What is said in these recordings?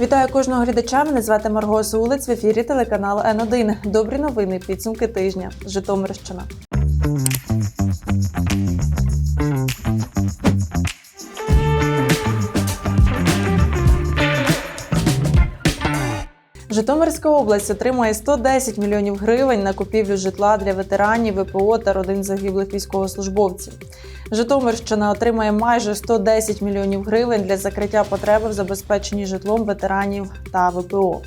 Вітаю кожного глядача. Мене звати Марго Сулиць в ефірі телеканалу Н1. Добрі новини. Підсумки тижня. Житомирщина. Житомирська область отримує 110 мільйонів гривень на купівлю житла для ветеранів ВПО та родин загиблих військовослужбовців. Житомирщина отримає майже 110 мільйонів гривень для закриття потреби в забезпеченні житлом ветеранів та ВПО.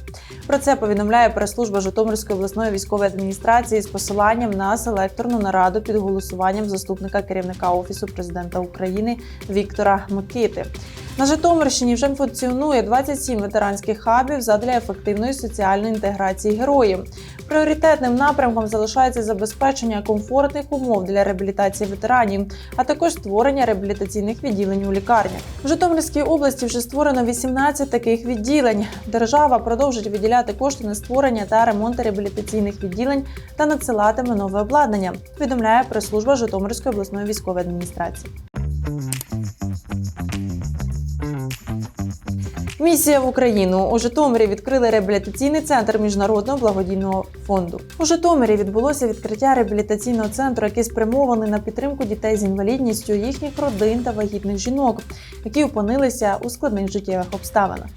Про це повідомляє прес-служба Житомирської обласної військової адміністрації з посиланням на селекторну нараду під голосуванням заступника керівника офісу президента України Віктора Микити. На Житомирщині вже функціонує 27 ветеранських хабів задля ефективної соціальної інтеграції героїв. Пріоритетним напрямком залишається забезпечення комфортних умов для реабілітації ветеранів, а також створення реабілітаційних відділень у лікарнях. В Житомирській області вже створено 18 таких відділень. Держава продовжить виділяти кошти на створення та ремонт реабілітаційних відділень та надсилатиме нове обладнання. Повідомляє прес-служба Житомирської обласної військової адміністрації. Місія в Україну у Житомирі відкрили реабілітаційний центр міжнародного благодійного фонду. У Житомирі відбулося відкриття реабілітаційного центру, який спрямований на підтримку дітей з інвалідністю, їхніх родин та вагітних жінок, які опинилися у складних життєвих обставинах.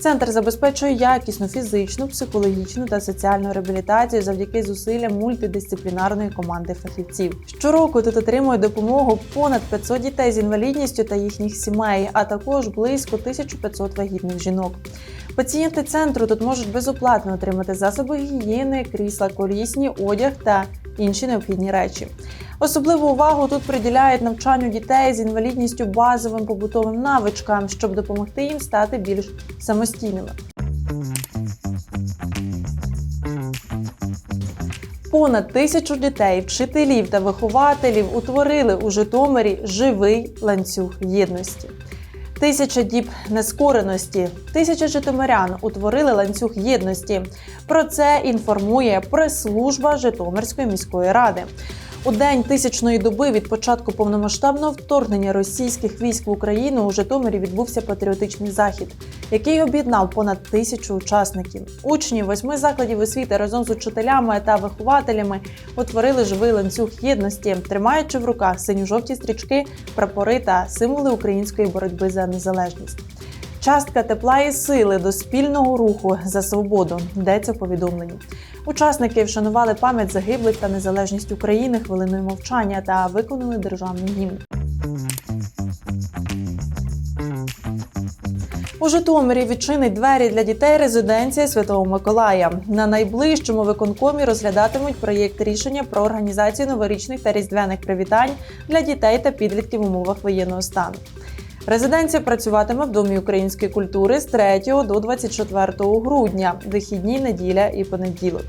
Центр забезпечує якісну фізичну, психологічну та соціальну реабілітацію завдяки зусиллям мультидисциплінарної команди фахівців. Щороку тут отримує допомогу понад 500 дітей з інвалідністю та їхніх сімей, а також близько 1500 вагітних жінок. Пацієнти центру тут можуть безоплатно отримати засоби гігієни, крісла, колісні, одяг та інші необхідні речі. Особливу увагу тут приділяють навчанню дітей з інвалідністю базовим побутовим навичкам, щоб допомогти їм стати більш самостійними. Понад тисячу дітей, вчителів та вихователів утворили у Житомирі живий ланцюг єдності. Тисяча діб нескореності, тисяча житомирян утворили ланцюг єдності. Про це інформує прес-служба Житомирської міської ради. У день тисячної доби від початку повномасштабного вторгнення російських військ в Україну у Житомирі відбувся патріотичний захід, який об'єднав понад тисячу учасників. Учні восьми закладів освіти разом з учителями та вихователями утворили живий ланцюг єдності, тримаючи в руках синьо-жовті стрічки, прапори та символи української боротьби за незалежність. Частка тепла і сили до спільного руху за свободу йдеться в повідомленні. Учасники вшанували пам'ять загиблих та незалежність України хвилиною мовчання та виконали державний гімн. У Житомирі відчинить двері для дітей резиденція Святого Миколая. На найближчому виконкомі розглядатимуть проєкт рішення про організацію новорічних та різдвяних привітань для дітей та підлітків в умовах воєнного стану. Резиденція працюватиме в Домі української культури з 3 до 24 грудня, вихідні, неділя і понеділок.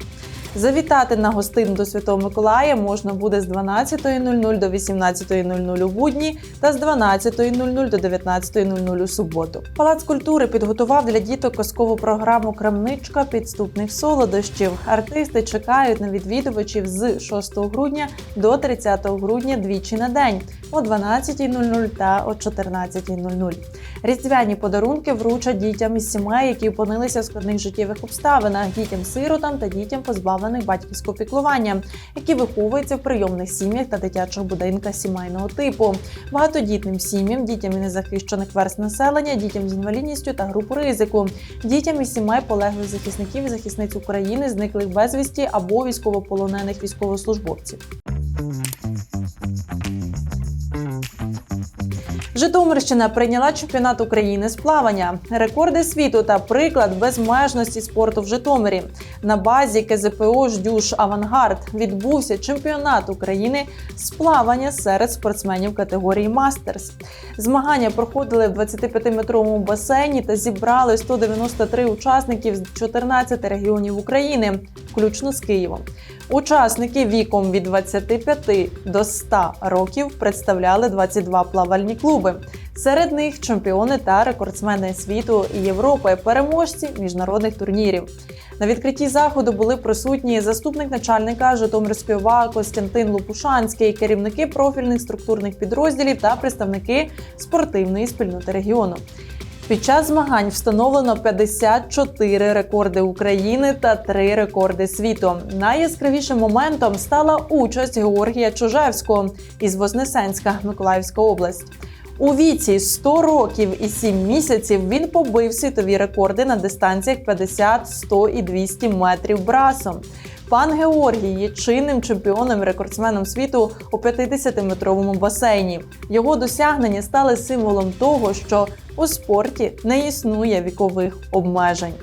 Завітати на гостину до Святого Миколая можна буде з 12.00 до 18.00 у будні та з 12.00 до 19.00 у суботу. Палац культури підготував для діток казкову програму Крамничка підступних солодощів. Артисти чекають на відвідувачів з 6 грудня до 30 грудня двічі на день о 12.00 та о 14.00. Різдвяні подарунки вручать дітям із сімей, які опинилися в складних життєвих обставинах, дітям-сиротам та дітям позбавлених батьківського піклування, які виховуються в прийомних сім'ях та дитячих будинках сімейного типу, багатодітним сім'ям, дітям із незахищених верст населення, дітям з інвалідністю та груп ризику, дітям із сімей полеглих захисників і захисниць України, зниклих безвісті або військовополонених військовослужбовців. Житомирщина прийняла чемпіонат України з плавання, рекорди світу та приклад безмежності спорту в Житомирі. На базі КЗПО «Ждюш Авангард відбувся чемпіонат України з плавання серед спортсменів категорії Мастерс. Змагання проходили в 25-метровому басейні та зібрали 193 учасників з 14 регіонів України, включно з Києвом. Учасники віком від 25 до 100 років представляли 22 плавальні клуби. Серед них чемпіони та рекордсмени світу і Європи, переможці міжнародних турнірів. На відкритті заходу були присутні заступник начальника Житомирської ОВА Костянтин Лопушанський, керівники профільних структурних підрозділів та представники спортивної спільноти регіону. Під час змагань встановлено 54 рекорди України та 3 рекорди світу. Найяскравішим моментом стала участь Георгія Чужевського із Вознесенська, Миколаївська область. У віці 100 років і 7 місяців він побив світові рекорди на дистанціях 50, 100 і 200 метрів брасом. Пан Георгій є чинним чемпіоном і рекордсменом світу у 50-метровому басейні. Його досягнення стали символом того, що у спорті не існує вікових обмежень.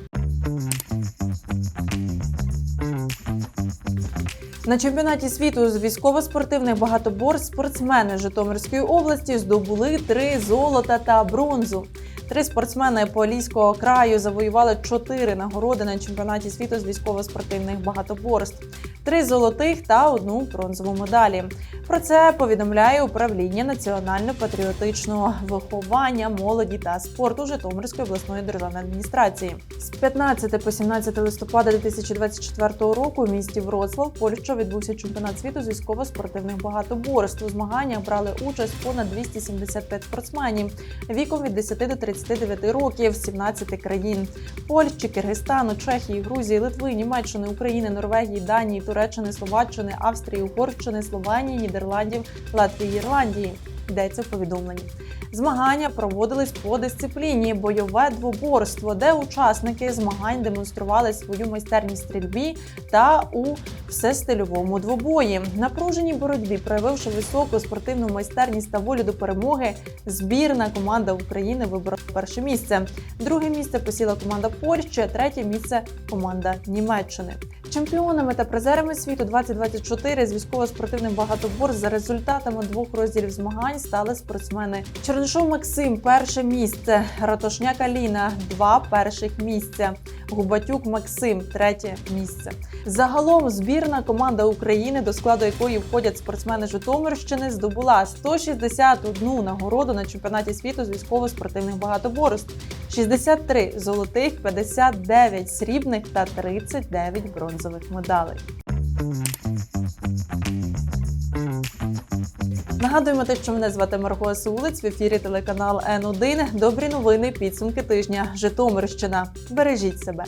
На чемпіонаті світу з військово-спортивних багатоборств спортсмени Житомирської області здобули три золота та бронзу. Три спортсмени Поліського краю завоювали чотири нагороди на чемпіонаті світу з військово-спортивних багатоборств, три золотих та одну бронзову медалі. Про це повідомляє управління національно-патріотичного виховання, молоді та спорту Житомирської обласної державної адміністрації. З 15 по 17 листопада 2024 року у місті Вроцлав, Польща, відбувся чемпіонат світу з військово-спортивних багатоборств. У змаганнях брали участь понад 275 спортсменів віком від 10 до 39 років 17 країн: Польщі, Киргизстану, Чехії, Грузії, Литви, Німеччини, України, Норвегії, Данії, Туреччини, Словаччини, Австрії, Угорщини, Словенії, Нідерландів, Латвії, Ірландії. Йдеться в повідомленні. Змагання проводились по дисципліні бойове двоборство, де учасники змагань демонстрували свою майстерність стрільбі та у всестильовому двобої. Напруженій боротьбі, проявивши високу спортивну майстерність та волю до перемоги, збірна команда України виборола перше місце. Друге місце посіла команда Польщі, а третє місце команда Німеччини. Чемпіонами та призерами світу 2024 з військово-спортивних багатоборств за результатами двох розділів змагань стали спортсмени Чернишов Максим перше місце, Ратошняк Аліна два перших місця, Губатюк Максим третє місце. Загалом збірна команда України, до складу якої входять спортсмени Житомирщини, здобула 161 нагороду на чемпіонаті світу з військово-спортивних багатоборств, 63 золотих, 59 срібних та 39 бронзових медалей. Нагадуємо те, що мене звати Марго Сулиць в ефірі телеканал Н1. Добрі новини, підсумки тижня. Житомирщина. Бережіть себе.